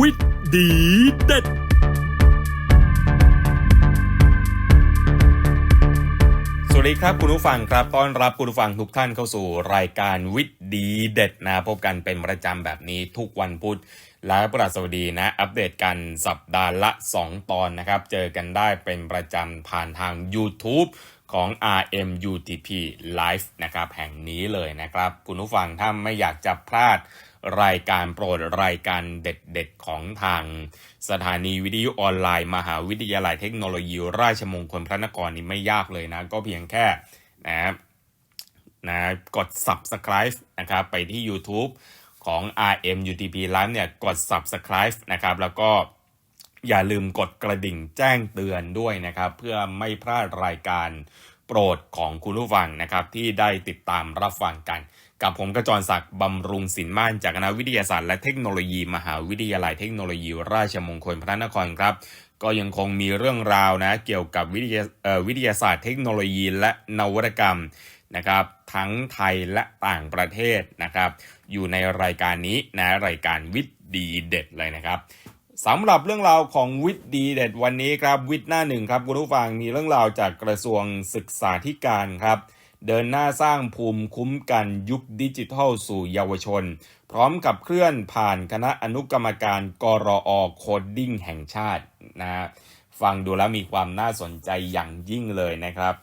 วิทย์ดีเด็ด สวัสดีครับคุณผู้ฟังครับ ต้อนรับคุณผู้ฟังทุกท่านเข้าสู่รายการวิทย์ดีเด็ดนะ พบกันเป็นประจำแบบนี้ทุกวันพุธและพฤหัสดีนะ อัปเดตกันสัปดาห์ละ 2 ตอนนะครับ เจอกันได้เป็นประจำผ่านทาง YouTube ของ RMUTP Live นะครับ แห่งนี้เลยนะครับ คุณผู้ฟังถ้าไม่อยากจะพลาด รายการโปรดรายการเด็ดๆ ของทางสถานีวิทยุออนไลน์ มหาวิทยาลัยเทคโนโลยี ราชมงคลพระนครนี่ไม่ยากเลยนะ ก็เพียงแค่นะครับนะกด subscribe นะครับไปที่ YouTube ของ RMUTP Live เนี่ยกด subscribe นะครับแล้วก็อย่าลืมกดกระดิ่งแจ้งเตือนด้วยนะครับ เพื่อไม่พลาดรายการโปรดของคุณผู้ฟังนะครับ ที่ได้ติดตามรับฟังกัน กับผมกระจรศักดิ์บำรุงศิลม่านจากคณะวิทยาศาสตร์และเทคโนโลยี มหาวิทยาลัยเทคโนโลยี ราชมงคลพระนครครับ ก็ยังคงมีเรื่องราวนะเกี่ยวกับวิทยาวิทยาศาสตร์เทคโนโลยี และนวัตกรรมนะครับทั้งไทยและต่างประเทศนะครับ อยู่ในรายการนี้นะรายการวิทย์ดีเด็ดเลยนะครับสำหรับเรื่องราวของวิทย์ดีเด็ดวันนี้ครับวิทย์หน้าหนึ่งครับคุณผู้ฟังมีเรื่องราวจากกระทรวงศึกษาธิการครับ เดินหน้าสร้างภูมิคุ้มกันยุคดิจิทัลสู่เยาวชน พร้อมกับเคลื่อนผ่านคณะอนุกรรมการกรอโคดดิ้งแห่งชาตินะฟังดูแล้วมีความน่าสนใจอย่างยิ่งเลยนะครับ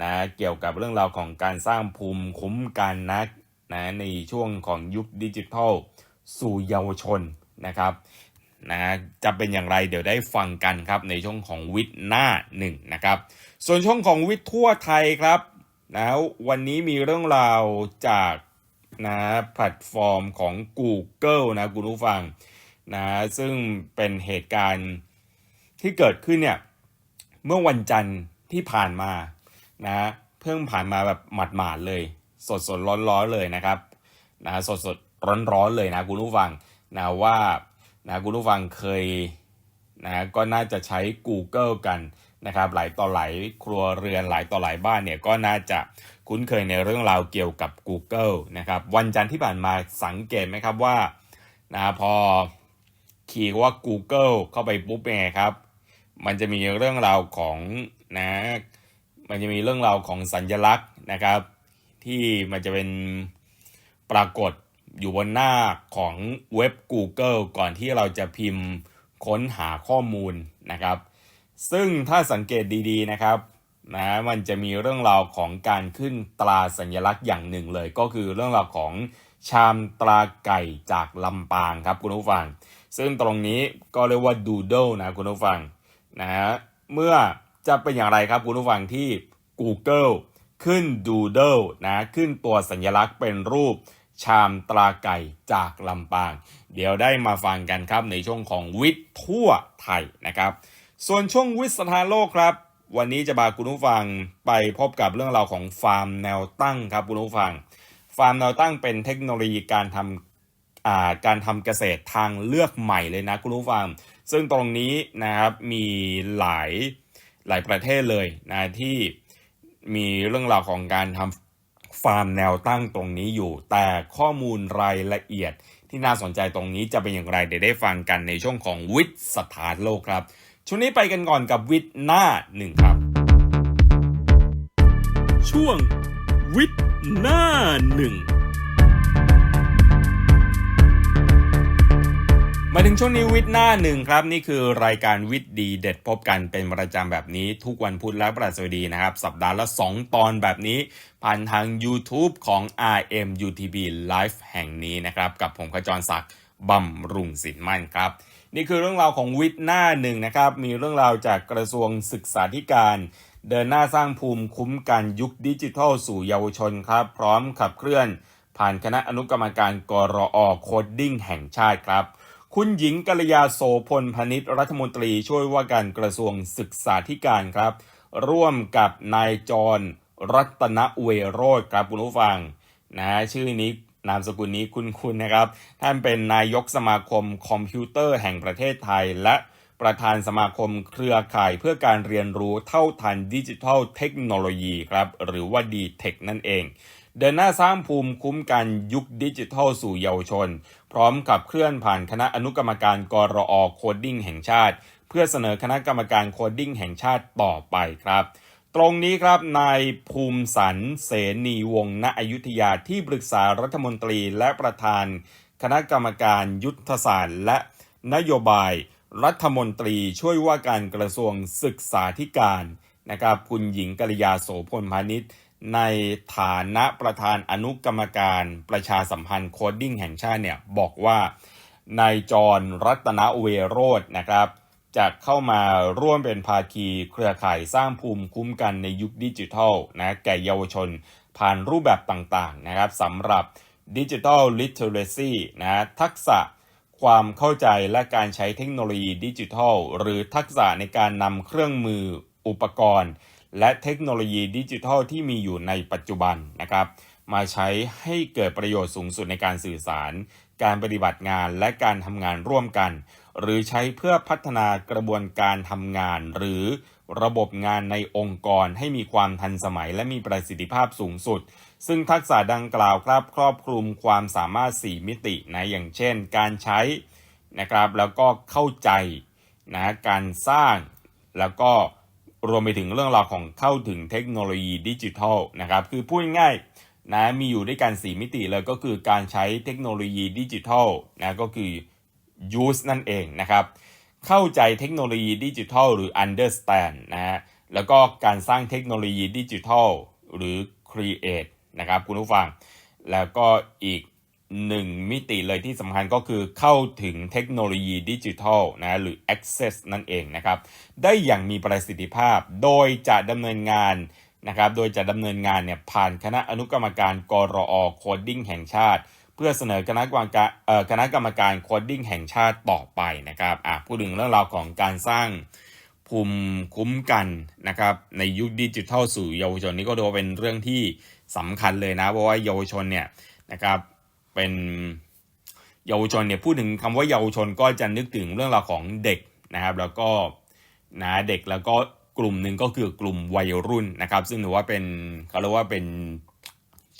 นะเกี่ยวกับเรื่องราวของการสร้างภูมิคุ้มกันนะนะในช่วงของยุคดิจิทัลสู่เยาวชนนะครับนะจะเป็นอย่างไรเดี๋ยวได้ฟังกันครับในช่วงของวิทย์หน้าหนึ่งนะครับ ส่วนช่วงของวิทย์ทั่วไทยครับ นะวันนี้มีเรื่องราวจากนะแพลตฟอร์มของ Google นะคุณผู้ฟังนะซึ่งเป็นเหตุการณ์ที่เกิดขึ้นเนี่ยเมื่อวันจันทร์ที่ผ่านมานะเพิ่งผ่านมาแบบหมาดๆเลย สดสดร้อนร้อนเลยนะครับนะสดสดร้อนร้อนเลยนะคุณผู้ฟังนะว่านะคุณผู้ฟังเคยนะก็น่าจะใช้ Google กัน นะครับหลายต่อหลายครัวเรือนหลายต่อหลายบ้านเนี่ยก็น่าจะคุ้นเคยในเรื่องราวเกี่ยวกับ Google นะครับวันจันทร์ที่ผ่านมาสังเกตไหมครับว่านะพอคีย์ว่า Google เข้าไปปุ๊บเป็นไงครับ มันจะมีเรื่องราวของนะมันจะมีเรื่องราวของสัญลักษณ์นะครับ ที่มันจะเป็นปรากฏอยู่บนหน้าของเว็บ Google ก่อนที่เราจะพิมพ์ค้นหาข้อมูลนะครับ ซึ่งถ้าสังเกตดีๆนะครับนะมันจะมีเรื่องราวของการขึ้นตราสัญลักษณ์อย่างหนึ่งเลย ก็คือเรื่องราวของชามตราไก่จากลำปางครับคุณผู้ฟัง ซึ่งตรงนี้ก็เรียกว่า Doodle นะคุณผู้ฟังนะฮะเมื่อจะเป็นอย่างไรครับคุณผู้ฟังที่ Google ขึ้น Doodle นะขึ้นตัวสัญลักษณ์เป็นรูปชามตราไก่จากลำปาง เดี๋ยวได้มาฟังกันครับในช่วงของวิทย์ทั่วไทยนะครับ ส่วนช่วงวิสถานโลกครับ วันนี้จะพาคุณผู้ฟังไปพบกับเรื่องราวของฟาร์มแนวตั้งครับคุณผู้ฟัง ฟาร์มแนวตั้งเป็นเทคโนโลยีการทำการทำเกษตรทางเลือกใหม่เลยนะคุณผู้ฟัง ซึ่งตรงนี้นะครับมีหลายหลายประเทศเลยนะที่มีเรื่องราวของการทำฟาร์มแนวตั้งตรงนี้อยู่ แต่ข้อมูลรายละเอียดที่น่าสนใจตรงนี้จะเป็นอย่างไรเดี๋ยวได้ฟังกันในช่วงของวิทย์สถานโลกครับ ช่วงนี้ไปกันก่อนกับวิทย์หน้าหนึ่งครับ ช่วงวิทย์หน้าหนึ่งมาถึงช่วงนี้วิทย์หน้าหนึ่งครับ นี่คือรายการวิทย์ดีเด็ดพบกันเป็นประจำแบบนี้ ทุกวันพุธและประสดีนะครับ สัปดาห์ละ 2 ตอนแบบนี้ ผ่านทาง YouTube ของ RMUTB Live แห่งนี้นะครับ กับผมขจรศักดิ์บำรุงสินมั่นครับ นี่คือเรื่องราวของวิทย์หน้าหนึ่งนะครับ มีเรื่องราวจากกระทรวงศึกษาธิการ เดินหน้าสร้างภูมิคุ้มกันยุคดิจิทัลสู่เยาวชนครับ พร้อมขับเคลื่อน ผ่านคณะอนุกรรมการกรอโคดดิ้งแห่งชาติครับ คุณหญิงกัลยาโสพลพนิษรัฐมนตรีช่วยว่าการกระทรวงศึกษาธิการครับ ร่วมกับนายจรรัตนเวโรธครับคุณผู้ฟังนะชื่อนี้ นามสกุลนี้คุณคุณนะครับ ท่านเป็นนายกสมาคมคอมพิวเตอร์แห่งประเทศไทย และประธานสมาคมเครือข่ายเพื่อการเรียนรู้เท่าทันดิจิทัลเทคโนโลยีครับ หรือว่า d t เทคนั่นเองเดินหน้าสร้างภูมิคุ้มกันยุคดิจิทัลสู่เยาวชน พร้อมกับเคลื่อนผ่านคณะอนุกรรมการกรอโคดดิ้งแห่งชาติ เพื่อเสนอคณะกรรมการโคดดิ้งแห่งชาติต่อไปครับ ตรงนี้ครับนายภูมิสันเสนีวงศ์ณอยุธยาที่ปรึกษารัฐมนตรีและประธาน คณะกรรมการยุทธศาสตร์ และนโยบาย รัฐมนตรีช่วยว่าการกระทรวงศึกษาธิการนะครับคุณหญิงกัลยาโสพลพาณิชย์ในฐานะประธานอนุกรรมการประชาสัมพันธ์โคดดิ้งแห่งชาติเนี่ยบอกว่านายจรรัตนเวโรจนะครับ จะเข้ามาร่วมเป็นภาคีเครือข่ายสร้างภูมิคุ้มกันในยุคดิจิทัลนะแก่เยาวชน ผ่านรูปแบบต่างๆนะครับสำหรับดิจิทัลลิเทอเรซีนะทักษะความเข้าใจและการใช้เทคโนโลยีดิจิทัล หรือทักษะในการนำเครื่องมืออุปกรณ์ และเทคโนโลยีดิจิทัลที่มีอยู่ในปัจจุบันนะครับ มาใช้ให้เกิดประโยชน์สูงสุดในการสื่อสาร การปฏิบัติงานและการทำงานร่วมกัน หรือใช้เพื่อพัฒนากระบวนการทำงาน หรือระบบงานในองค์กรให้มีความทันสมัยและมีประสิทธิภาพสูงสุด ซึ่งทักษะดังกล่าวครับครอบคลุมความสามารถ 4 มิตินะอย่างเช่น การใช้นะครับแล้วก็เข้าใจนะการสร้างแล้วก็รวมไปถึงเรื่องราวของเข้าถึงเทคโนโลยีดิจิทัลนะครับคือพูดง่ายนะมีอยู่ด้วยกัน 4 มิติเลยก็คือการใช้เทคโนโลยีดิจิทัลนะก็คือ use นั่นเองนะครับ เข้าใจเทคโนโลยีดิจิทัลหรือ understand นะฮะ แล้วก็การสร้างเทคโนโลยีดิจิทัลหรือ create นะครับคุณผู้ฟัง แล้วก็อีกหนึ่งมิติเลยที่สำคัญก็คือเข้าถึงเทคโนโลยีดิจิทัลนะหรือ access นั่นเองนะครับ ได้อย่างมีประสิทธิภาพโดยจะดำเนินงานนะครับ โดยจะดำเนินงานเนี่ยผ่านคณะอนุกรรมการกรอโคดดิ้งแห่งชาติ พื่อเสนอคณะกรรมการคณะกรรมการโคดดิ้งแห่งชาติต่อไปนะครับอะพูดถึงเรื่องราวของการสร้างภูมิคุ้มกันนะครับในยุคดิจิทัลสู่เยาวชนนี่ก็ถือว่าเป็นเรื่องที่สำคัญเลยนะเพราะว่าเยาวชนเนี่ยนะครับเป็นเยาวชนเนี่ยพูดถึงคำว่าเยาวชนก็จะนึกถึงเรื่องราวของเด็กนะครับ แล้วก็นะเด็กแล้วก็กลุ่มหนึ่งก็คือกลุ่มวัยรุ่นนะครับ ซึ่งถือว่าเป็นเขาเรียกว่าเป็น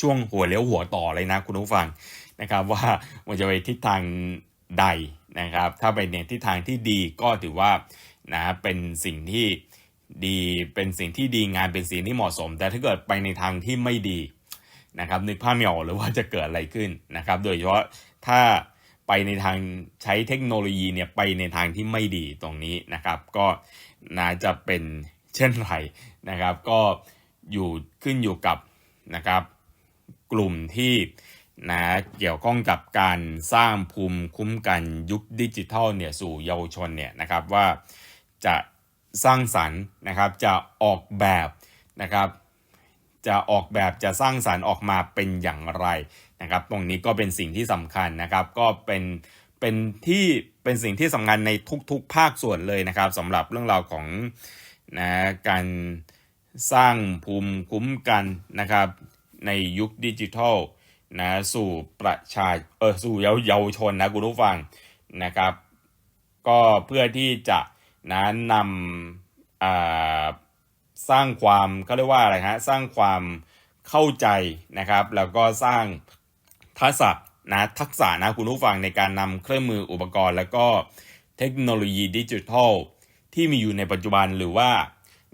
ช่วงหัวเลี้ยวหัวต่อเลยนะคุณผู้ฟัง นะครับว่ามันจะไปทิศทางใดนะครับ ถ้าไปในทิศทางที่ดีก็ถือว่านะเป็นสิ่งที่ดีเป็นสิ่งที่ดีงานเป็นสิ่งที่เหมาะสม แต่ถ้าเกิดไปในทางที่ไม่ดีนะครับนึกภาพไม่ออกเลยว่าจะเกิดอะไรขึ้นนะครับ โดยเฉพาะถ้าไปในทางใช้เทคโนโลยีเนี่ยไปในทางที่ไม่ดีตรงนี้นะครับ ก็น่าจะเป็นเช่นไรนะครับ ก็อยู่ขึ้นอยู่กับนะครับกลุ่มที่ นะเกี่ยวข้องกับการสร้างภูมิคุ้มกันยุคดิจิทัลเนี่ยสู่เยาวชนเนี่ยนะครับว่าจะสร้างสรรค์นะครับจะออกแบบนะครับจะออกแบบจะสร้างสารรค์ออกมาเป็นอย่างไรนะครับ ตรงนี้ก็เป็นสิ่งที่สำคัญนะครับ ก็เป็นเป็นที่เป็นสิ่งที่สำคัญในทุกๆ ภาคส่วนเลยนะครับสำหรับเรื่องราวของนะการสร้างภูมิคุ้มกันนะครับในยุคดิจิทัล นะสู่ประชาเออสู่เยาวเยาวชนนะคุณผู้ฟังนะครับ ก็เพื่อที่จะนะนำสร้างความเขาเรียกว่าอะไรฮะสร้างความเข้าใจนะครับ แล้วก็สร้างทักษะนะทักษะนะคุณผู้ฟังในการนำเครื่องมืออุปกรณ์ แล้วก็เทคโนโลยีดิจิทัลที่มีอยู่ในปัจจุบันหรือว่า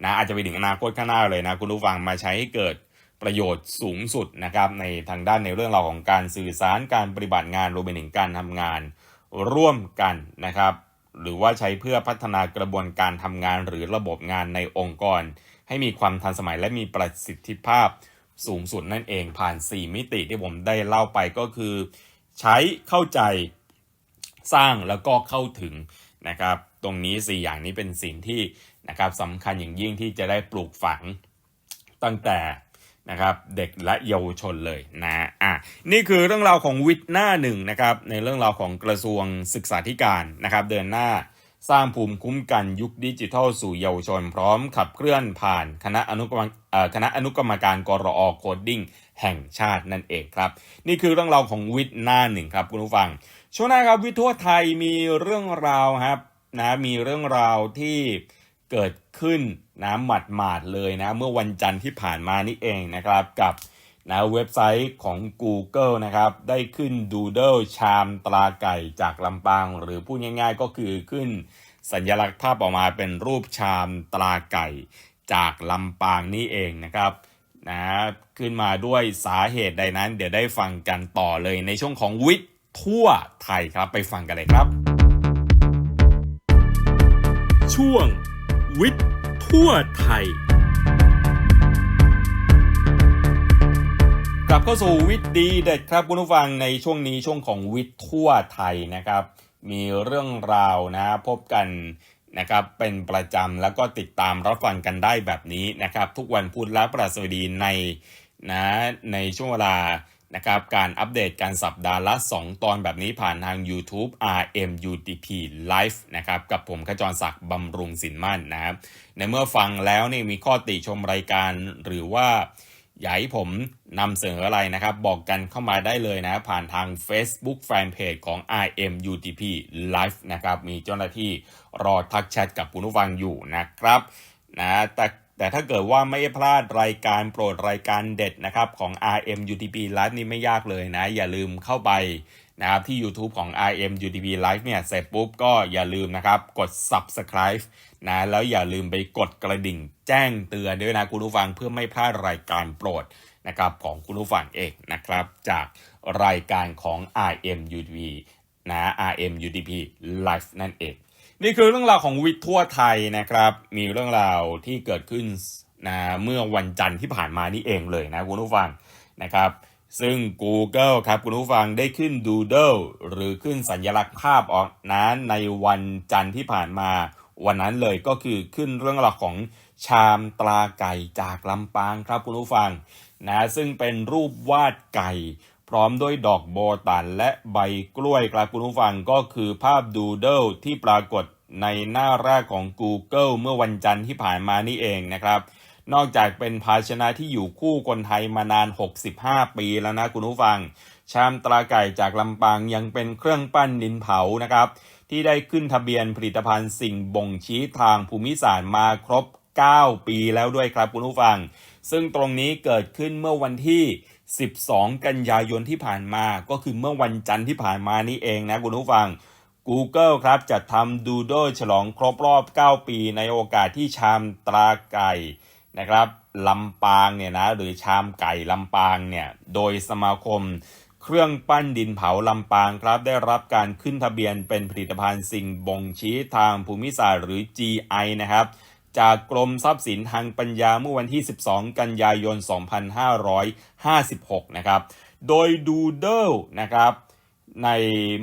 นะอาจจะไปถึงอนาคตข้างหน้าเลยนะคุณผู้ฟังมาใช้ให้เกิด ประโยชน์สูงสุดนะครับในทางด้านในเรื่องราวของการสื่อสารการปฏิบัติงานรวมไปถึงการทำงานร่วมกันนะครับ หรือว่าใช้เพื่อพัฒนากระบวนการทำงานหรือระบบงานในองค์กร ให้มีความทันสมัยและมีประสิทธิภาพสูงสุดนั่นเองผ่าน 4 มิติที่ผมได้เล่าไปก็คือ ใช้เข้าใจสร้างแล้วก็เข้าถึงนะครับ ตรงนี้ 4 อย่างนี้เป็นสิ่งที่นะครับสำคัญอย่างยิ่งที่จะได้ปลูกฝังตั้งแต่ นะครับเด็กและเยาวชนเลยนะอะนี่คือเรื่องราวของวิทย์หน้าหนึ่งนะครับในเรื่องราวของกระทรวงศึกษาธิการนะครับเดินหน้าสร้างภูมิคุ้มกันยุคดิจิทัลสู่เยาวชน พร้อมขับเคลื่อนผ่านคณะอนุกรรมคณะอนุกรรมการกรอโคดดิ้งแห่งชาตินั่นเองครับ นี่คือเรื่องราวของวิทย์หน้าหนึ่งครับคุณผู้ฟัง ช่วงหน้าครับวิทย์ทั่วไทยมีเรื่องราวครับนะมีเรื่องราวที่เกิดขึ้น นะหมัดหมาดๆเลยนะ เมื่อวันจันทร์ที่ผ่านมานี่เองนะครับกับนะเว็บไซต์ของ Google นะครับได้ขึ้น Doodle ชามตราไก่จากลำปาง หรือพูดง่ายๆก็คือขึ้นสัญลักษณ์ภาพออกมาเป็นรูปชามตราไก่จากลำปางนี่เองนะครับนะขึ้นมาด้วยสาเหตุใดนั้น เดี๋ยวได้ฟังกันต่อเลยในช่วงของวิทย์ทั่วไทยครับไปฟังกันเลยครับ ช่วงวิทย์ ทั่วไทย กลับเข้าสู่วิทย์ดีเด็ดครับคุณผู้ฟังในช่วงนี้ช่วงของวิทย์ทั่วไทยนะครับ มีเรื่องราวนะพบกันนะครับเป็นประจำแล้วก็ติดตามรับฟังกันได้แบบนี้นะครับ ทุกวันพุธและประสบดีในนะในช่วงเวลา นะครับการอัปเดตการสัปดาห์ละ 2 ตอนแบบนี้ผ่านทาง YouTube RMUTP Live นะครับกับผมขจรศักดิ์บำรุงสินมั่นนะครับในเมื่อฟังแล้วนี่มีข้อติชมรายการหรือว่าอยากให้ผมนำเสนออะไรนะครับ บอกกันเข้ามาได้เลยนะ ผ่านทาง Facebook Fanpage ของ IMUTP Live นะครับ มีเจ้าหน้าที่รอทักแชทกับคุณผู้ฟังอยู่นะครับนะแต่ แต่ถ้าเกิดว่าไม่พลาดรายการโปรดรายการเด็ดนะครับของ RMUTP Live นี่ไม่ยากเลยนะ อย่าลืมเข้าไปนะครับที่ YouTube ของ RMUTP Live เนี่ยเสร็จปุ๊บก็อย่าลืมนะครับกด Subscribe นะแล้วอย่าลืมไปกดกระดิ่งแจ้งเตือนด้วยนะคุณผู้ฟังเพื่อไม่พลาดรายการโปรดนะครับของคุณผู้ฟังเองนะครับ จากรายการของ RMUTP นะ RMUTP Live นั่นเอง นี่คือเรื่องราวของวิทย์ทั่วไทยนะครับ มีเรื่องราวที่เกิดขึ้นนะเมื่อวันจันทร์ที่ผ่านมานี่เองเลยนะคุณผู้ฟังนะครับ ซึ่ง Google ครับคุณผู้ฟังได้ขึ้น Doodle หรือขึ้นสัญลักษณ์ภาพออกนั้นในวันจันทร์ที่ผ่านมาวันนั้นเลยก็คือขึ้นเรื่องราวของชามตราไก่จากลำปางครับคุณผู้ฟังนะซึ่งเป็นรูปวาดไก่ พร้อมด้วยดอกโบตันและใบกล้วยครับคุณผู้ฟังก็คือภาพ Doodle ที่ปรากฏในหน้าแรกของ Google เมื่อวันจันทร์ที่ผ่านมานี่เองนะครับ นอกจากเป็นภาชนะที่อยู่คู่คนไทยมานาน 65 ปีแล้วนะคุณผู้ฟัง ชามตราไก่จากลำปางยังเป็นเครื่องปั้นดินเผานะครับ ที่ได้ขึ้นทะเบียนผลิตภัณฑ์สิ่งบ่งชี้ทางภูมิศาสตร์มาครบ 9 ปีแล้วด้วยครับคุณผู้ฟัง ซึ่งตรงนี้เกิดขึ้นเมื่อวันที่ 12 กันยายนที่ผ่านมา ก็คือเมื่อวันจันทร์ที่ผ่านมานี่เองนะคุณผู้ฟัง Google ครับจัดทำดูโดฉลองครบรอบ 9 ปีในโอกาสที่ชามตราไก่นะครับลำปางเนี่ยนะหรือชามไก่ลำปางเนี่ยโดยสมาคมเครื่องปั้นดินเผาลำปางครับได้รับการขึ้นทะเบียนเป็นผลิตภัณฑ์สิ่งบ่งชี้ทางภูมิศาสตร์หรือ GI นะครับ จากกรมทรัพย์สินทางปัญญาเมื่อวันที่ 12 กันยายน 2556 นะครับ โดย Doodle นะครับ ใน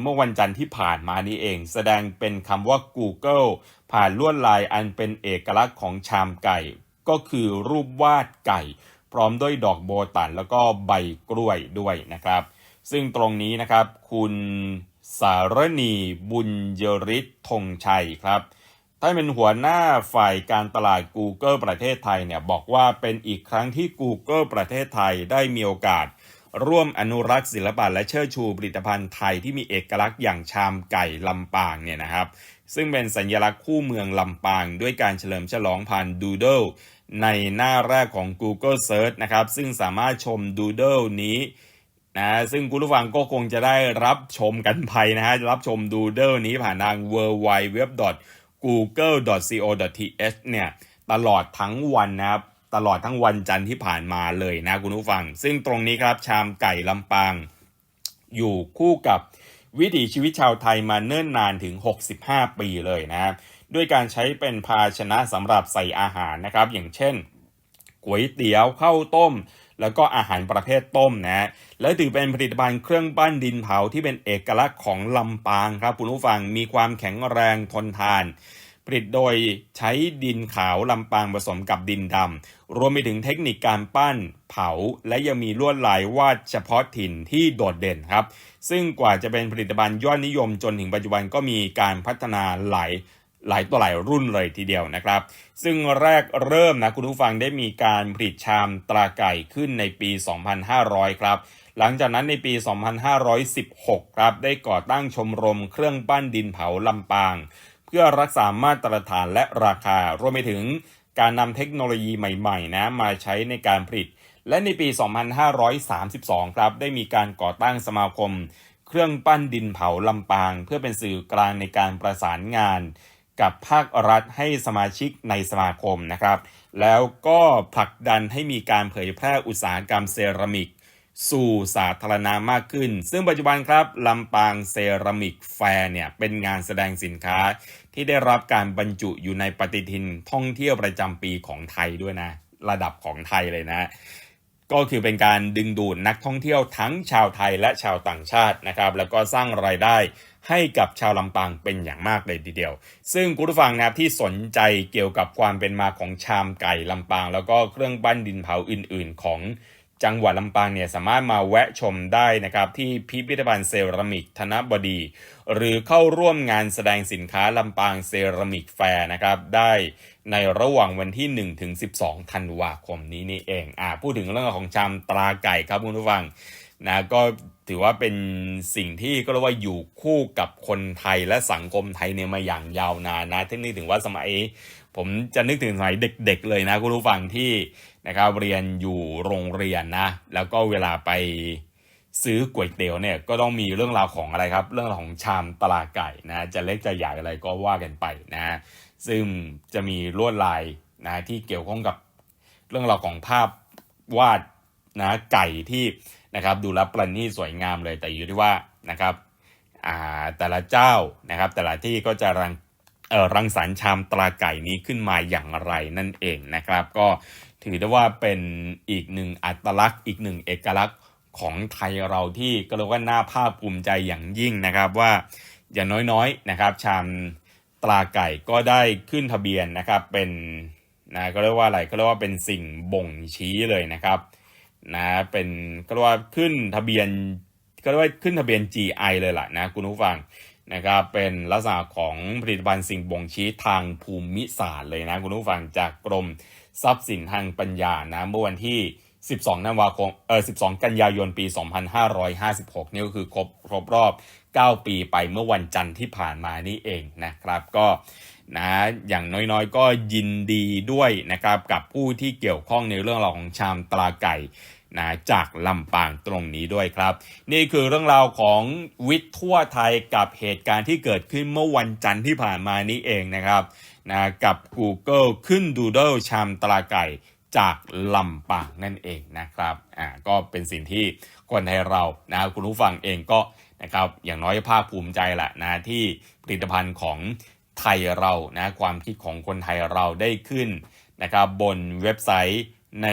เมื่อวันจันทร์ที่ผ่านมานี้เอง แสดงเป็นคำว่า Google ผ่านลวดลายอันเป็นเอกลักษณ์ของชามไก่ ก็คือรูปวาดไก่ พร้อมด้วยดอกโบตันแล้วก็ใบกล้วยด้วยนะครับ ซึ่งตรงนี้นะครับคุณสารณีบุญยริศธงชัยครับ ท่านเป็นหัวหน้าฝ่ายการตลาด Google ประเทศไทยเนี่ยบอกว่าเป็นอีกครั้งที่ Google ประเทศไทยได้มีโอกาส ร่วมอนุรักษ์ศิลปะและเชิดชูผลิตภัณฑ์ไทยที่มีเอกลักษณ์อย่างชามไก่ลำปางเนี่ยนะครับซึ่งเป็นสัญลักษณ์คู่เมืองลำปาง ด้วยการเฉลิมฉลองผ่าน Doodle ในหน้าแรกของ Google Search นะครับซึ่งสามารถชม Doodle นี้นะซึ่งคุณผู้ฟังก็คงจะได้รับชมกันไปนะฮะรับชม Doodle นี้ผ่านทาง w w w google.co.th เนี่ยตลอดทั้งวันนะครับตลอดทั้งวันจันทร์ที่ผ่านมาเลยนะคุณผู้ฟัง ซึ่งตรงนี้ครับชามไก่ลำปาง อยู่คู่กับวิถีชีวิตชาวไทยมาเนิ่นนานถึง 65 ปีเลยนะครับด้วยการใช้เป็นภาชนะสำหรับใส่อาหารนะครับ อย่างเช่นก๋วยเตี๋ยวข้าวต้ม แล้วก็อาหารประเภทต้มนะและถือเป็นผลิตภัณฑ์เครื่องปั้นดินเผาที่เป็นเอกลักษณ์ของลำปางครับคุณผู้ฟังมีความแข็งแรงทนทาน ผลิตโดยใช้ดินขาวลำปางผสมกับดินดำรวมไปถึงเทคนิคการปั้นเผา และยังมีลวดลายวาดเฉพาะถิ่นที่โดดเด่นครับ ซึ่งกว่าจะเป็นผลิตภัณฑ์ยอดนิยมจนถึงปัจจุบันก็มีการพัฒนาหลาย หลายตัวหลายรุ่นเลยทีเดียวนะครับ ซึ่งแรกเริ่มนะคุณผู้ฟังได้มีการผลิตชามตราไก่ขึ้นในปี 2500 ครับ หลังจากนั้นในปี 2516 ครับ ได้ก่อตั้งชมรมเครื่องปั้นดินเผาลำปาง เพื่อรักษามาตรฐานและราคารวมไปถึงการนำเทคโนโลยีใหม่ๆนะมาใช้ในการผลิต และในปี 2532 ครับ ได้มีการก่อตั้งสมาคม เครื่องปั้นดินเผาลำปาง เพื่อเป็นสื่อกลางในการประสานงาน กับภาครัฐให้สมาชิกในสมาคมนะครับ แล้วก็ผลักดันให้มีการเผยแพร่อุตสาหกรรมเซรามิก สู่สาธารณะมากขึ้น ซึ่งปัจจุบันครับลำปางเซรามิกแฟร์เนี่ยเป็นงานแสดงสินค้าที่ได้รับการบรรจุอยู่ในปฏิทินท่องเที่ยวประจำปีของไทยด้วยนะ ระดับของไทยเลยนะก็คือเป็นการดึงดูดนักท่องเที่ยวทั้งชาวไทยและชาวต่างชาตินะครับ แล้วก็สร้างรายได้ ให้กับชาวลำปางเป็นอย่างมากเลยทีเดียว ซึ่งคุณผู้ฟังนะครับที่สนใจเกี่ยวกับความเป็นมาของชามไก่ลำปาง แล้วก็เครื่องปั้นดินเผาอื่น ๆ ของจังหวัดลำปางเนี่ยสามารถมาแวะชมได้นะครับที่พิพิธภัณฑ์เซรามิกธนบดี หรือเข้าร่วมงานแสดงสินค้าลำปางเซรามิกแฟร์นะครับได้ในระหว่างวันที่ 1 ถึง 12 ธันวาคมนี้นี่เองอ่าพูดถึงเรื่องของชามตราไก่ครับคุณผู้ฟัง นะก็ถือว่าเป็นสิ่งที่ก็เรียกว่าอยู่คู่กับคนไทยและสังคมไทยเนี่ยมาอย่างยาวนานนะที่นึกถึงว่าสมัย ผมจะนึกถึงสมัยเด็ก ๆ เลยนะคุณผู้ฟังที่นะครับเรียนอยู่โรงเรียนนะ แล้วก็เวลาไปซื้อก๋วยเตี๋ยวเนี่ยก็ต้องมีเรื่องราวของอะไรครับ เรื่องราวของชามตลาไก่นะ จะเล็กจะใหญ่อะไรก็ว่ากันไปนะ ซึ่งจะมีลวดลายนะที่เกี่ยวข้องกับเรื่องราวของภาพวาดนะไก่ที่ นะครับดูแลวประณีตสวยงามเลยแต่อยู่ที่ว่านะครับแต่ละเจ้านะครับแต่ละที่ก็จะรังรังสรรค์ชามตราไก่นี้ขึ้นมาอย่างไรนั่นเองนะครับ ก็ถือได้ว่าเป็นอีกหนึ่งอัตลักษณ์ อีกหนึ่งเอกลักษณ์ของไทยเราที่ก็เรียกว่าน่าภาคภูมิใจอย่างยิ่งนะครับว่าอย่างน้อยๆนะครับ ชามตราไก่ก็ได้ขึ้นทะเบียนนะครับเป็นนะก็เรียกว่าอะไรก็เรียกว่าเป็นสิ่งบ่งชี้เลยนะครับ นะเป็นก็เรียกว่าขึ้นทะเบียนก็เรียกว่าขึ้นทะเบียน GI เลยล่ะนะคุณผู้ฟังนะครับเป็นลักษณะของผลิตภัณฑ์สิ่งบ่งชี้ทางภูมิศาสตร์เลยนะคุณผู้ฟังจากกรมทรัพย์สินทางปัญญานะเมื่อวันที่ 12 ธันวาคมเออ12 กันยายนปี 2556 นี่ก็คือครบครบรอบ 9 ปีไปเมื่อวันจันทร์ที่ผ่านมานี่เองนะครับก็นะอย่างน้อยๆ ก็ยินดีด้วยนะครับกับผู้ที่เกี่ยวข้องในเรื่องราวของชามตราไก่ นะจากลำปางตรงนี้ด้วยครับ นี่คือเรื่องราวของวิทย์ทั่วไทยกับเหตุการณ์ที่เกิดขึ้นเมื่อวันจันทร์ที่ผ่านมานี้เองนะครับนะกับ Google ขึ้น Doodle ชามตราไก่จากลำปางนั่นเองนะครับอ่าก็เป็นสิ่งที่คนไทยเรานะคุณผู้ฟังเองก็นะครับอย่างน้อยภาคภูมิใจแหละนะที่ผลิตภัณฑ์ของไทยเรานะความคิดของคนไทยเราได้ขึ้นนะครับบนเว็บไซต์ใน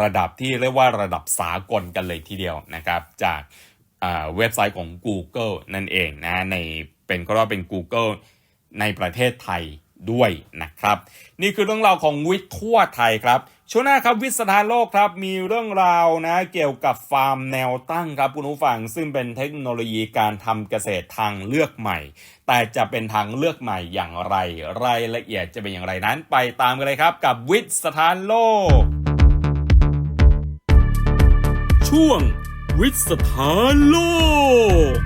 ระดับที่เรียกว่าระดับสากลกันเลยทีเดียวนะครับ จากเว็บไซต์ของ Google นั่นเองนะในเป็นก็ว่าเป็น Google ในประเทศไทยด้วยนะครับ นี่คือเรื่องราวของวิทย์ทั่วไทยครับช่วงหน้าครับวิสถานโลกครับมีเรื่องราวนะเกี่ยวกับฟาร์มแนวตั้งครับคุณผู้ฟังซึ่งเป็นเทคโนโลยีการทำเกษตรทางเลือกใหม่ แต่จะเป็นทางเลือกใหม่อย่างไร รายละเอียดจะเป็นอย่างไรนั้น ไปตามกันเลยครับกับวิสถานโลก ช่วง วิทย์สถานโลก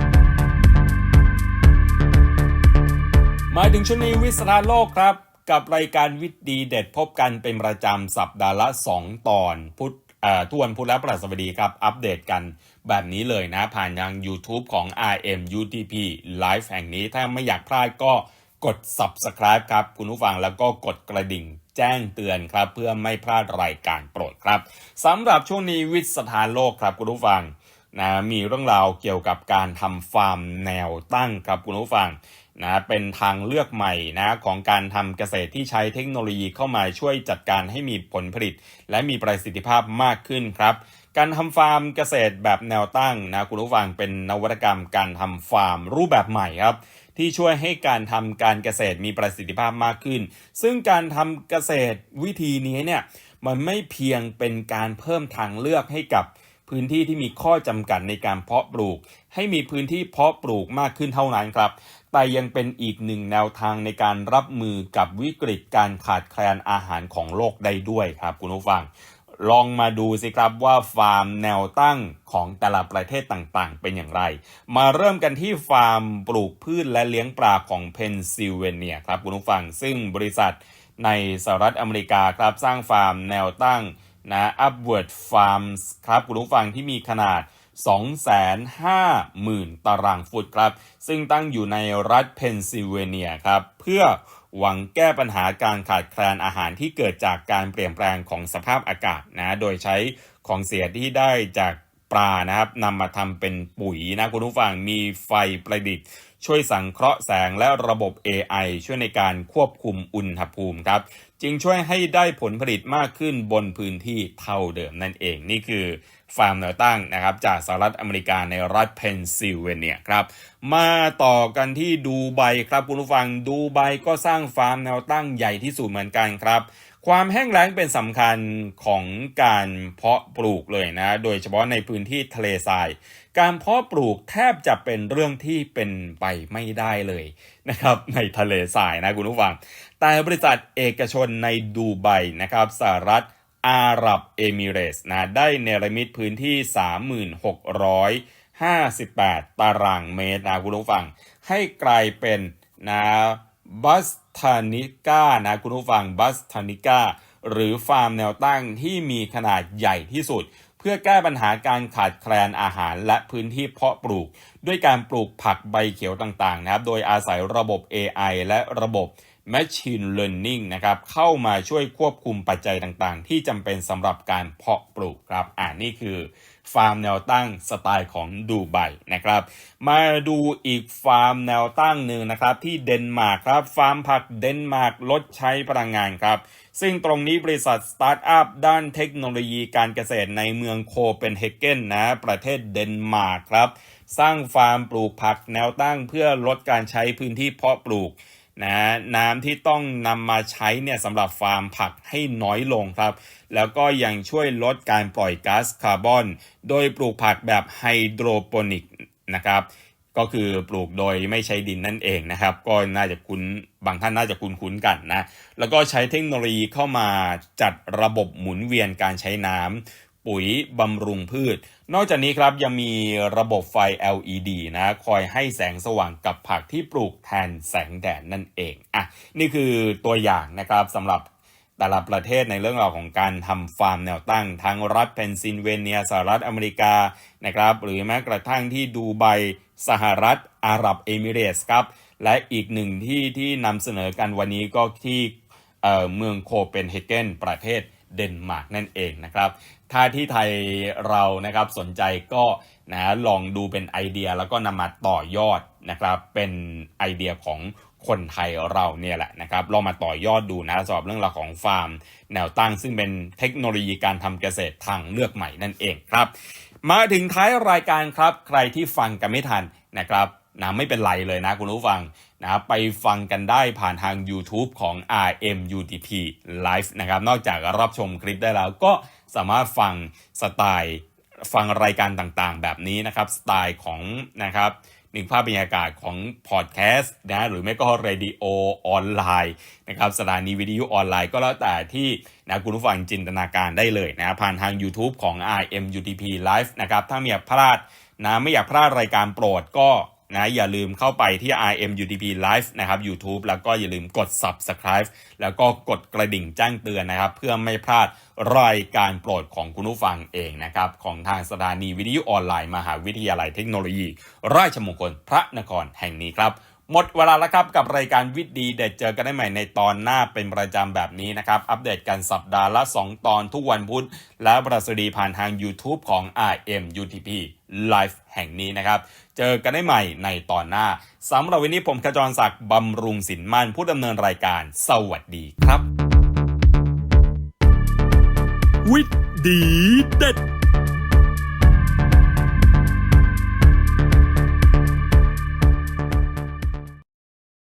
มาถึงช่วงนี้วิสรานโลกครับ กับรายการวิทย์ดีเด็ดพบกันเป็นประจำสัปดาห์ละ 2 ตอนพุธเอ่อทุกวันพุธและพฤหัสบดีครับ อัปเดตกันแบบนี้เลยนะ ผ่านทาง YouTube ของ RM UTP Live แห่งนี้ถ้าไม่อยากพลาดก็ กด Subscribe ครับคุณผู้ฟังแล้วก็กดกระดิ่งแจ้งเตือนครับ เพื่อไม่พลาดรายการโปรดครับสำหรับช่วงนี้วิทย์สถานโลกครับคุณผู้ฟังนะมีเรื่องราวเกี่ยวกับการทำฟาร์มแนวตั้งครับคุณผู้ฟังนะเป็นทางเลือกใหม่นะของการทำเกษตรที่ใช้เทคโนโลยีเข้ามาช่วยจัดการให้มีผลผลิต และมีประสิทธิภาพมากขึ้นครับ การทำฟาร์มเกษตรแบบแนวตั้งนะคุณผู้ฟังเป็นนวัตกรรมการทำฟาร์มรูปแบบใหม่ครับ ที่ช่วยให้การทำการเกษตรมีประสิทธิภาพมากขึ้น ซึ่งการทำเกษตรวิธีนี้เนี่ยมันไม่เพียงเป็นการเพิ่มทางเลือกให้กับพื้นที่ที่มีข้อจำกัดในการเพาะปลูก ให้มีพื้นที่เพาะปลูกมากขึ้นเท่านั้นครับ แต่ยังเป็นอีกหนึ่งแนวทางในการรับมือกับวิกฤตการขาดแคลนอาหารของโลกได้ด้วยครับคุณผู้ฟัง ลองมาดูสิครับว่าฟาร์มแนวตั้งของแต่ละประเทศต่างๆ เป็นอย่างไร มาเริ่มกันที่ฟาร์มปลูกพืชและเลี้ยงปลาของเพนซิลเวเนียครับคุณผู้ฟังซึ่งบริษัทในสหรัฐอเมริกาครับสร้างฟาร์มแนวตั้งนะ Upward Farms ครับคุณผู้ฟังที่มีขนาด 250,000 ตารางฟุตครับ ซึ่งตั้งอยู่ในรัฐเพนซิลเวเนียครับ เพื่อ หวังแก้ปัญหาการขาดแคลนอาหารที่เกิดจากการเปลี่ยนแปลงของสภาพอากาศนะโดยใช้ของเสียที่ได้จากปลานะครับนำมาทำเป็นปุ๋ยนะคุณผู้ฟังมีไฟประดิษฐ์ ช่วยสังเคราะห์แสงและระบบ AI ช่วยในการควบคุมอุณหภูมิครับ จึงช่วยให้ได้ผลผลิตมากขึ้นบนพื้นที่เท่าเดิมนั่นเองนี่คือ ฟาร์มแนวตั้งนะครับจากสหรัฐอเมริกาในรัฐเพนซิลเวเนียครับมาต่อกันที่ดูไบครับคุณผู้ฟังดูไบก็สร้างฟาร์มแนวตั้งใหญ่ที่สุดเหมือนกันครับความแห้งแล้งเป็นสำคัญของการเพาะปลูกเลยนะ โดยเฉพาะในพื้นที่ทะเลทราย การเพาะปลูกแทบจะเป็นเรื่องที่เป็นไปไม่ได้เลยนะครับในทะเลทรายนะคุณผู้ฟัง แต่บริษัทเอกชนในดูไบนะครับสหรัฐ อาหรับเอมิเรส์นะได้เนรมิตพื้นที่ 3658 ตารางเมตรนะคุณผู้ฟัง ให้กลายเป็นนะบัสทานิก้านะคุณผู้ฟังบัสทานิก้าหรือฟาร์มแนวตั้งที่มีขนาดใหญ่ที่สุด เพื่อแก้ปัญหาการขาดแคลนอาหารและพื้นที่เพาะปลูก ด้วยการปลูกผักใบเขียวต่างๆนะครับ โดยอาศัยระบบ AI และระบบ Machine Learning นะครับเข้ามาช่วยควบคุมปัจจัยต่างๆ ที่จำเป็นสำหรับการเพาะปลูกครับอ่านี่คือฟาร์มแนวตั้งสไตล์ของดูไบนะครับ มาดูอีกฟาร์มแนวตั้งหนึ่งนะครับที่เดนมาร์กครับฟาร์มผักเดนมาร์กลดใช้พลังงานครับ ซึ่งตรงนี้บริษัทสตาร์ทอัพด้านเทคโนโลยีการเกษตรในเมืองโคเปนเฮเกนนะประเทศเดนมาร์กครับ สร้างฟาร์มปลูกผักแนวตั้งเพื่อลดการใช้พื้นที่เพาะปลูก นะน้ำที่ต้องนำมาใช้เนี่ยสำหรับฟาร์มผักให้น้อยลงครับ แล้วก็ยังช่วยลดการปล่อยก๊าซคาร์บอน โดยปลูกผักแบบไฮโดรโปนิกนะครับก็คือปลูกโดยไม่ใช้ดินนั่นเองนะครับ ก็น่าจะคุ้นบางท่านน่าจะคุ้นคุ้นกันนะ แล้วก็ใช้เทคโนโลยีเข้ามาจัดระบบหมุนเวียนการใช้น้ำ ปุ๋ยบำรุงพืช นอกจากนี้ครับยังมีระบบไฟ LED นะคอยให้แสงสว่างกับผักที่ปลูกแทนแสงแดดนั่นเองอะนี่คือตัวอย่างนะครับสำหรับแต่ละประเทศในเรื่องราวของการทำฟาร์มแนวตั้ง ทั้งรัฐเพนซิลเวเนียสหรัฐอเมริกานะครับหรือแม้กระทั่งที่ดูไบสหรัฐอาหรับเอมิเรสครับและอีกหนึ่งที่ที่นำเสนอกันวันนี้ก็ที่เเมืองโคเปนเฮเกนประเทศเดนมาร์กนั่นเองนะครับ ถ้าที่ไทยเรานะครับสนใจก็นะลองดูเป็นไอเดียแล้วก็นำมาต่อยอดนะครับ เป็นไอเดียของคนไทยเราเนี่ยแหละนะครับลองมาต่อยอดดูนะสำหรับเรื่องราวของฟาร์ม แนวตั้งซึ่งเป็นเทคโนโลยีการทำเกษตรทางเลือกใหม่นั่นเองครับ มาถึงท้ายรายการครับ ใครที่ฟังกันไม่ทันนะครับนะไม่เป็นไรเลยนะคุณผู้ฟังนะไปฟังกันได้ผ่านทาง YouTube ของ RMUTP Live นะครับ นอกจากรับชมคลิปได้แล้วก็ สามารถฟังสไตล์ฟังรายการต่างๆ แบบนี้นะครับ สไตล์ของนะครับหนึ่งภาพบรรยากาศของพอดแคสต์นะหรือไม่ก็เรดิโอออนไลน์นะครับสถานีวิทยุออนไลน์ก็แล้วแต่ที่นะคุณผู้ฟังจินตนาการได้เลยนะผ่านทาง YouTube ของ RMUTP Live นะครับถ้าไม่อยากพลาดนะไม่อยากพลาดรายการโปรดก็ นะอย่าลืมเข้าไปที่ RMUTP Live นะครับ YouTube แล้วก็อย่าลืมกด Subscribe แล้วก็กดกระดิ่งแจ้งเตือนนะครับ เพื่อไม่พลาดรายการโปรดของคุณผู้ฟังเองนะครับ ของทางสถานีวิทยุออนไลน์ มหาวิทยาลัยเทคโนโลยี ราชมงคลพระนครแห่งนี้ครับ หมดเวลาแล้วครับกับรายการวิทย์ดีเด็ดเจอกันได้ใหม่ในตอนหน้าเป็นประจำแบบนี้นะครับ อัปเดตกันสัปดาห์ละ 2 ตอนทุกวันพุธ และประสดีผ่านทาง YouTube ของ RM UTP Live แห่งนี้นะครับ เจอกันได้ใหม่ในตอนหน้าสำหรับวันนี้ผมขจรศักดิ์บำรุงสินมั่นผู้ดำเนินรายการ สวัสดีครับ วิทย์ดีเด็ด